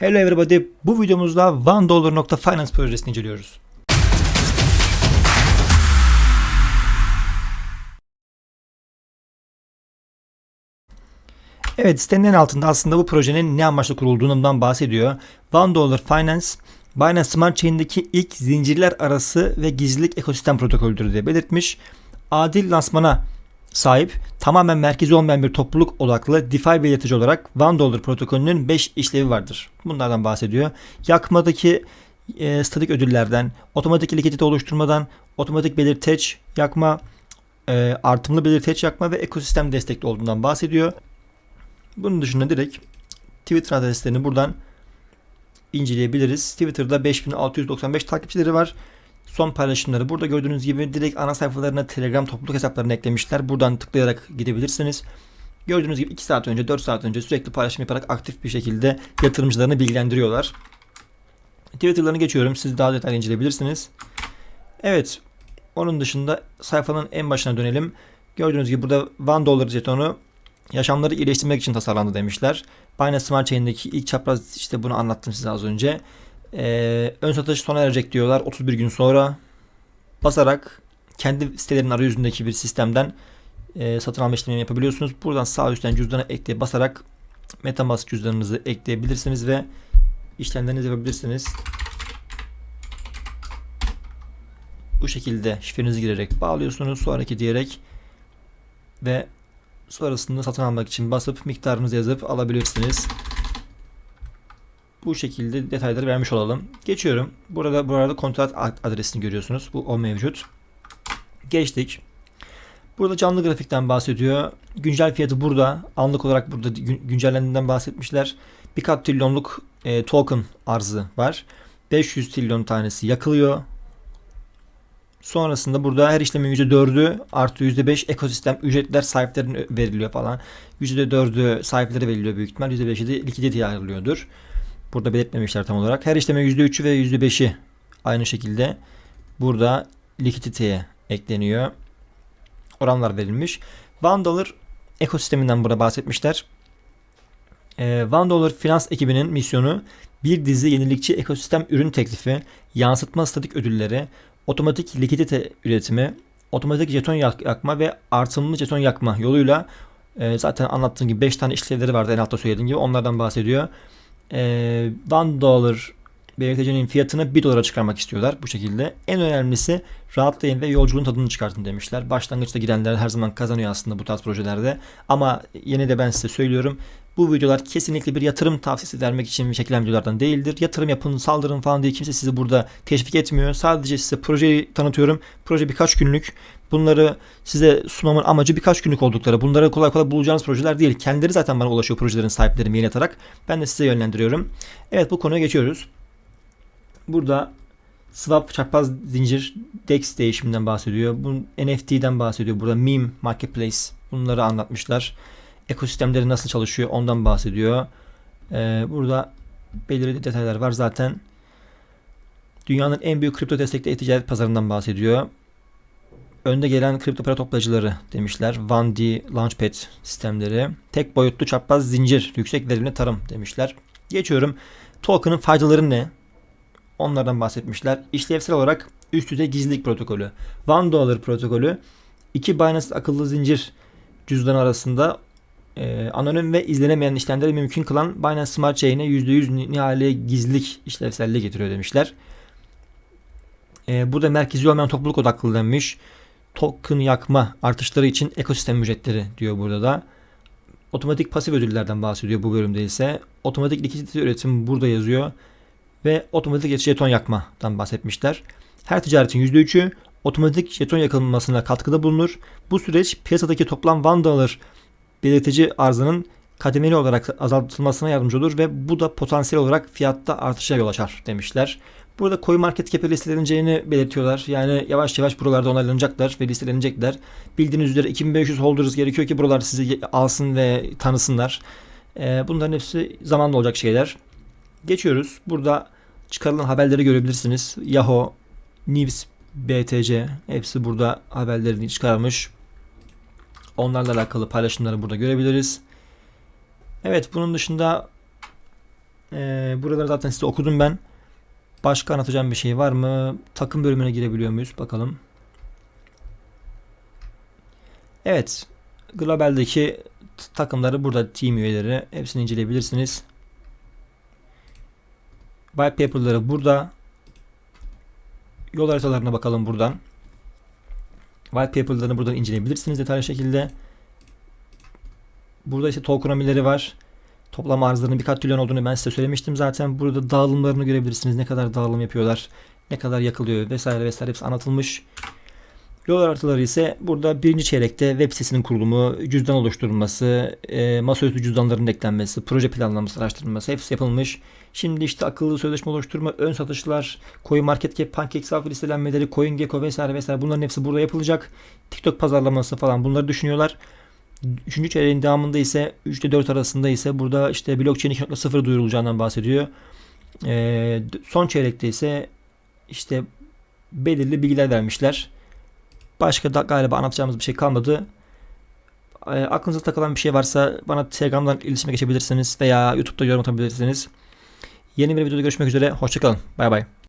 Hello everybody. Bu videomuzda OneDollar.finance projesini inceliyoruz. Evet sitenin en altında aslında bu projenin ne amaçla kurulduğundan bahsediyor. One Dollar Finance, Binance Smart Chain'deki ilk zincirler arası ve gizlilik ekosistem protokolüdür diye belirtmiş. Adil lansmana sahip tamamen merkezi olmayan bir topluluk odaklı DeFi bir yaratıcı olarak One Dollar protokolünün 5 işlevi vardır. Bunlardan bahsediyor. Yakmadaki e, statik ödüllerden, otomatik likidite oluşturmadan, otomatik belirteç yakma, e, artımlı belirteç yakma ve ekosistem destekli olduğundan bahsediyor. Bunun dışında direkt Twitter adreslerini buradan inceleyebiliriz. Twitter'da 5695 takipçileri var. Son paylaşımları burada gördüğünüz gibi direkt ana sayfalarına Telegram topluluk hesaplarını eklemişler. Buradan tıklayarak gidebilirsiniz. Gördüğünüz gibi 2 saat önce 4 saat önce sürekli paylaşım yaparak aktif bir şekilde yatırımcılarını bilgilendiriyorlar. Twitter'larını geçiyorum. Siz daha detaylı inceleyebilirsiniz. Evet. Onun dışında sayfanın en başına dönelim. Gördüğünüz gibi burada One Dollar jetonu yaşamları iyileştirmek için tasarlandı demişler. Binance Smart Chain'deki ilk çapraz işte bunu anlattım size az önce. Ee, ön satış sona erecek diyorlar 31 gün sonra. Basarak kendi sitelerinin arayüzündeki bir sistemden e, satın alma işlemini yapabiliyorsunuz. Buradan sağ üstten cüzdana ekleye basarak Metamask cüzdanınızı ekleyebilirsiniz ve işlemlerinizi yapabilirsiniz. Bu şekilde şifrenizi girerek bağlıyorsunuz. Sonraki diyerek ve sonrasında satın almak için basıp miktarınızı yazıp alabilirsiniz. Bu şekilde detayları vermiş olalım. Geçiyorum. Burada burada kontrat adresini görüyorsunuz. Bu o mevcut. Geçtik. Burada canlı grafikten bahsediyor. Güncel fiyatı burada. Anlık olarak burada güncellendiğinden bahsetmişler. Birkaç trilyonluk e, token arzı var. 500 trilyon tanesi yakılıyor. Sonrasında burada her işlemin %4'ü artı %5 ekosistem ücretler sahiplerine veriliyor falan. %4'ü sahiplere veriliyor büyük ihtimal. %5'i de likiditeye ayrılıyordur. Burada belirtmemişler tam olarak. Her işleme %3'ü ve %5'i aynı şekilde burada likiditeye ekleniyor. Oranlar verilmiş. Dollar ekosisteminden burada bahsetmişler. Ee, One Dollar finans ekibinin misyonu bir dizi yenilikçi ekosistem ürün teklifi, yansıtma statik ödülleri, otomatik likidite üretimi, otomatik jeton yakma ve artımlı jeton yakma yoluyla e, zaten anlattığım gibi 5 tane işlevleri vardı en altta söylediğim gibi onlardan bahsediyor. E, 1 dolar belirtecinin fiyatını 1 dolara çıkarmak istiyorlar bu şekilde. En önemlisi rahatlayın ve yolculuğun tadını çıkartın demişler. Başlangıçta gidenler her zaman kazanıyor aslında bu tarz projelerde. Ama yine de ben size söylüyorum. Bu videolar kesinlikle bir yatırım tavsiyesi vermek için çekilen videolardan değildir. Yatırım yapın, saldırın falan diye kimse sizi burada teşvik etmiyor. Sadece size projeyi tanıtıyorum. Proje birkaç günlük. Bunları size sunmamın amacı birkaç günlük oldukları. Bunları kolay kolay bulacağınız projeler değil. Kendileri zaten bana ulaşıyor projelerin sahipleri mail atarak. Ben de size yönlendiriyorum. Evet bu konuya geçiyoruz. Burada swap çapraz zincir DEX değişiminden bahsediyor. Bu NFT'den bahsediyor. Burada meme marketplace bunları anlatmışlar. Ekosistemleri nasıl çalışıyor ondan bahsediyor. Ee, burada belirli detaylar var zaten. Dünyanın en büyük kripto destekli e-ticaret pazarından bahsediyor. Önde gelen kripto para toplayıcıları demişler. 1D Launchpad sistemleri. Tek boyutlu çapraz zincir, yüksek verimli tarım demişler. Geçiyorum. Token'ın faydaları ne? Onlardan bahsetmişler. İşlevsel olarak üst düzey gizlilik protokolü. One Dollar protokolü iki Binance akıllı zincir cüzdan arasında e, anonim ve izlenemeyen işlemleri mümkün kılan Binance Smart Chain'e %100 nihai gizlilik işlevselliği getiriyor demişler. E, burada merkezi olmayan topluluk odaklı denmiş. Token yakma artışları için ekosistem ücretleri diyor burada da. Otomatik pasif ödüllerden bahsediyor bu bölümde ise. Otomatik likidite üretimi burada yazıyor ve otomatik jeton yakmadan bahsetmişler. Her ticaretin %3'ü otomatik jeton yakılmasına katkıda bulunur. Bu süreç piyasadaki toplam vandalar belirtici arzının kademeli olarak azaltılmasına yardımcı olur ve bu da potansiyel olarak fiyatta artışa yol açar demişler. Burada coin market cap'e listeleneceğini belirtiyorlar. Yani yavaş yavaş buralarda onaylanacaklar ve listelenecekler. Bildiğiniz üzere 2500 holders gerekiyor ki buralar sizi alsın ve tanısınlar. Ee, bunların hepsi zamanla olacak şeyler. Geçiyoruz. Burada çıkarılan haberleri görebilirsiniz. Yahoo, News, BTC hepsi burada haberlerini çıkarmış. Onlarla alakalı paylaşımları burada görebiliriz. Evet bunun dışında Ee, buraları zaten size okudum ben. Başka anlatacağım bir şey var mı? Takım bölümüne girebiliyor muyuz? Bakalım. Evet. Global'deki takımları burada team üyeleri. Hepsini inceleyebilirsiniz. White paper'ları burada. Yol haritalarına bakalım buradan. White paper'larını buradan inceleyebilirsiniz detaylı şekilde. Burada ise tokenomileri var. Toplam arzlarının birkaç trilyon olduğunu ben size söylemiştim zaten. Burada dağılımlarını görebilirsiniz. Ne kadar dağılım yapıyorlar. Ne kadar yakılıyor vesaire vesaire hepsi anlatılmış. Yol haritaları ise burada birinci çeyrekte web sitesinin kurulumu, cüzdan oluşturulması, e, masaüstü cüzdanların eklenmesi, proje planlaması, araştırılması hepsi yapılmış. Şimdi işte akıllı sözleşme oluşturma, ön satışlar, Coin Market Cap, PancakeSwap listelenmeleri, CoinGecko vesaire vesaire bunların hepsi burada yapılacak. TikTok pazarlaması falan bunları düşünüyorlar. Üçüncü çeyreğin devamında ise 3 ile 4 arasında ise burada işte blockchain 2.0 duyurulacağından bahsediyor. Ee, son çeyrekte ise işte belirli bilgiler vermişler. Başka da galiba anlatacağımız bir şey kalmadı. Ee, aklınıza takılan bir şey varsa bana Telegram'dan iletişime geçebilirsiniz veya YouTube'da yorum atabilirsiniz. Yeni bir videoda görüşmek üzere. Hoşçakalın. Bay bay.